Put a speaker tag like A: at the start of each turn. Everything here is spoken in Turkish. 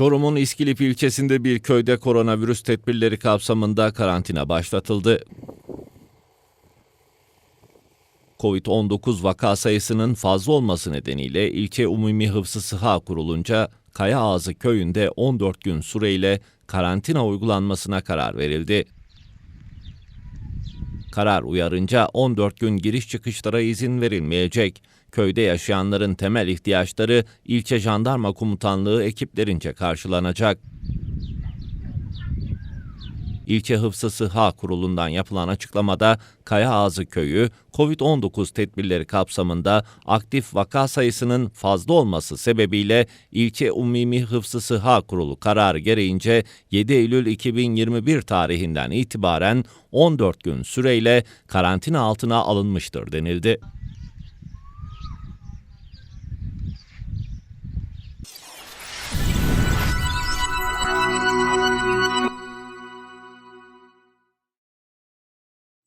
A: Çorum'un İskilip ilçesinde bir köyde koronavirüs tedbirleri kapsamında karantina başlatıldı. Covid-19 vaka sayısının fazla olması nedeniyle ilçe Umumi Hıfzı Sıha kurulunca Kaya Ağzı köyünde 14 gün süreyle karantina uygulanmasına karar verildi. Karar uyarınca 14 gün giriş çıkışlara izin verilmeyecek. Köyde yaşayanların temel ihtiyaçları ilçe jandarma komutanlığı ekiplerince karşılanacak. İlçe Hıfzısı H Kurulu'ndan yapılan açıklamada Kayaağızı Köyü, COVID-19 tedbirleri kapsamında aktif vaka sayısının fazla olması sebebiyle ilçe Umimi Hıfzısı H Kurulu kararı gereğince 7 Eylül 2021 tarihinden itibaren 14 gün süreyle karantina altına alınmıştır denildi.